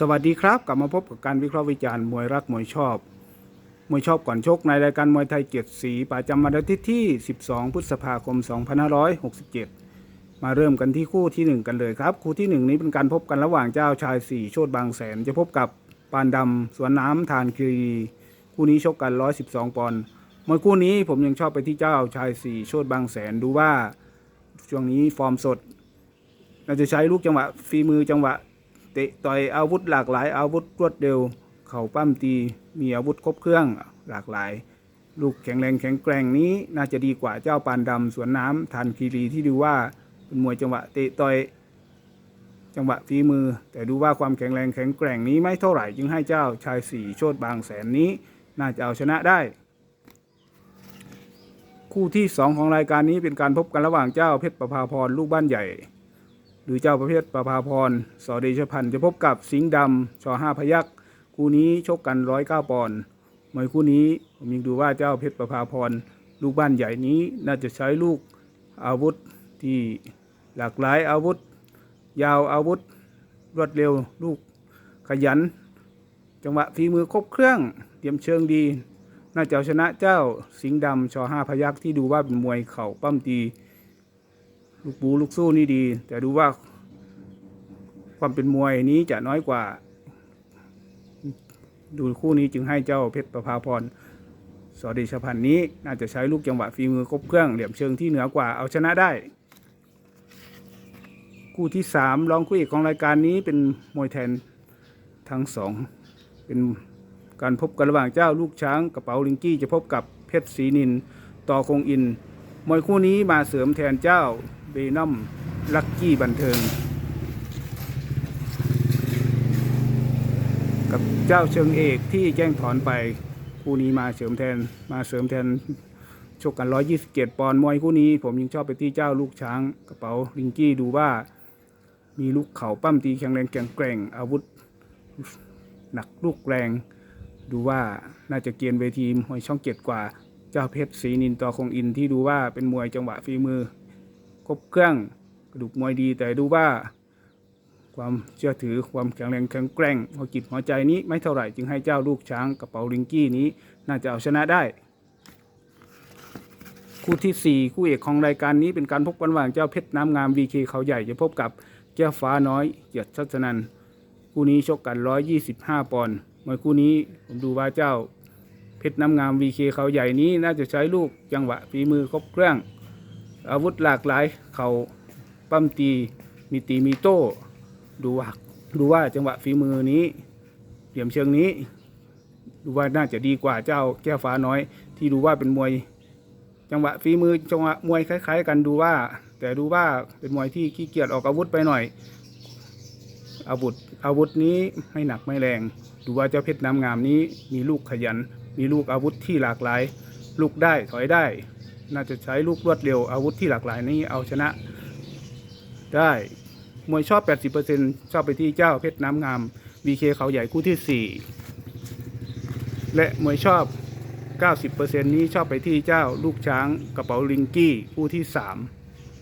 สวัสดีครับ กลับมาพบกับการวิเคราะห์วิจารณ์มวยรักมวยชอบ มวยชอบก่อนชกในรายการมวยไทยเกียรติศรีประจำวันอาทิตย์ที่ 12 พฤษภาคม 2567 มาเริ่มกันที่คู่ทีหนึ่1 กันเลยครับ คู่ทีหนึ่1 นี้เป็นการพบกันระหว่างเจ้าชายสี่โชดบางแสน จะพบกับปานดำสวนน้ำทานคีรีคู่นี้ชกกัน 112 ปอนด์มวยคู่นี้ผมยังชอบไปที่เจ้าชายสี่โชดบางแสนดูว่าช่วงนี้ฟอร์มสดน่าจะใช้ลูกจังหวะฝีมือจังหวะ เตะต่อยอาวุธหลากหลายอาวุธรวดเร็ว เข่าปั้มตีมีอาวุธครบเครื่องหลากหลาย ลูกแข็งแรงแข็งแกร่งนี้น่าจะดีกว่าเจ้าปานดำสวนน้ำทันคีรีที่ดูว่าเป็นมวยจังหวะเตะต่อยจังหวะฝีมือ แต่ดูว่าความแข็งแรงแข็งแกร่งนี้ไม่เท่าไหร่จึงให้เจ้าชายสี่โชดบางแสนนี้ น่าจะเอาชนะได้ คู่ที่สองของรายการนี้เป็นการพบกันระหว่างเจ้าเพชรประภาพรลูกบ้านใหญ่ หรือเจ้าประเภทประภาพรสอเดชพันธ์จะพบกับสิงห์ดำชอห้าพยักคู่นี้ชกกันร้อยเก้าปอนด์มวยคู่นี้ผมยังดูว่าเจ้าเพชรประภาพรลูกบ้านใหญ่นี้น่าจะใช้ลูกอาวุธที่หลากหลายอาวุธ ยาวอาวุธ รวดเร็วลูกขยัน จังหวะฝีมือครบเครื่องเตรียมเชิงดี น่าจะชนะเจ้าสิงห์ดำชอห้าพยักที่ดูว่าเป็นมวยเข่าปั้มตี ลูกบูลูกสู้นี่ดี แต่ดูว่าความเป็นมวยนี้จะน้อยกว่า ดูคู่นี้จึงให้เจ้าเพชรประภาพรสอเดชพันธ์นี้น่าจะใช้ลูกจังหวะฝีมือครบเครื่องเหลี่ยมเชิงที่เหนือกว่าเอาชนะได้ คู่ที่สามรองคู่เอกของรายการนี้เป็นมวยแทนทั้งสองเป็นการพบกันระหว่างเจ้าลูกช้างกระเป๋าลิงกี้จะพบกับเพชรศรีนินต่อคงอินมวยคู่นี้มาเสริมแทนเจ้า เบนัมลักกี้บันเทิง กับเจ้าเชิงเอกที่แจ้งถอนไปคู่นี้มาเสริมแทนมาเสริมแทนชกกัน 127 ปอนด์มวยคู่นี้ ผมยังชอบไปที่เจ้าลูกช้างกระเป๋าลิงกี้ดูว่า มีลูกเข่าปั้มตีแข็งแรงแข็งแกร่งอาวุธ หนักลูกแรง ดูว่าน่าจะเกียนเวทีมวยช่องเจ็ดกว่า เจ้าเพชรศรีนินต่อคงอินที่ดูว่าเป็นมวยจังหวะฝีมือ ครบเครื่องกระดูกมวยดีแต่ดูว่าความเชื่อถือความแข็งแรงแข็งแกร่งหัวจิตหัวใจนี้ไม่เท่าไหร่จึงให้เจ้าลูกช้างกระเป๋าลิงกี้นี้น่าจะเอาชนะได้ คู่ที่ 4 คู่เอกของรายการนี้เป็นการพบกันระหว่างเจ้าเพชรน้ำงามวีเคเขาใหญ่จะพบกับแก้วฟ้าน้อยเกียรติชัชนันคู่นี้ชกกัน 125 ปอนด์มวยคู่นี้ผมดูว่าเจ้าเพชรน้ำงามวีเคเขาใหญ่นี้น่าจะใช้ลูกจังหวะฝีมือครบเครื่อง อาวุธหลากหลาย เขาปั้มตี มีตีมีโต้ ดูว่าดูว่าจังหวะฝีมือนี้เหลี่ยมเชิงนี้ ดูว่าน่าจะดีกว่าเจ้าแก้วฟ้าน้อย ที่ดูว่าเป็นมวย จังหวะฝีมือจังหวะมวยคล้าย ๆ กันดูว่า แต่ดูว่าเป็นมวยที่ขี้เกียจออกอาวุธไปหน่อย อาวุธอาวุธนี้ไม่หนักไม่แรง ดูว่าเจ้าเพชรน้ำงามนี้มีลูกขยัน มีลูกอาวุธที่หลากหลาย ลูกได้ถอยได้ น่าจะใช้ลูกรวดเร็วอาวุธที่หลากหลายนี้เอาชนะได้มวยชอบ 80%ชอบไปที่เจ้าเพชรน้ำงาม VK เขาใหญ่คู่ที่ 4 และมวยชอบ 90%นี้ชอบไปที่เจ้าลูกช้างกระเป๋าลิงกี้คู่ที่ 3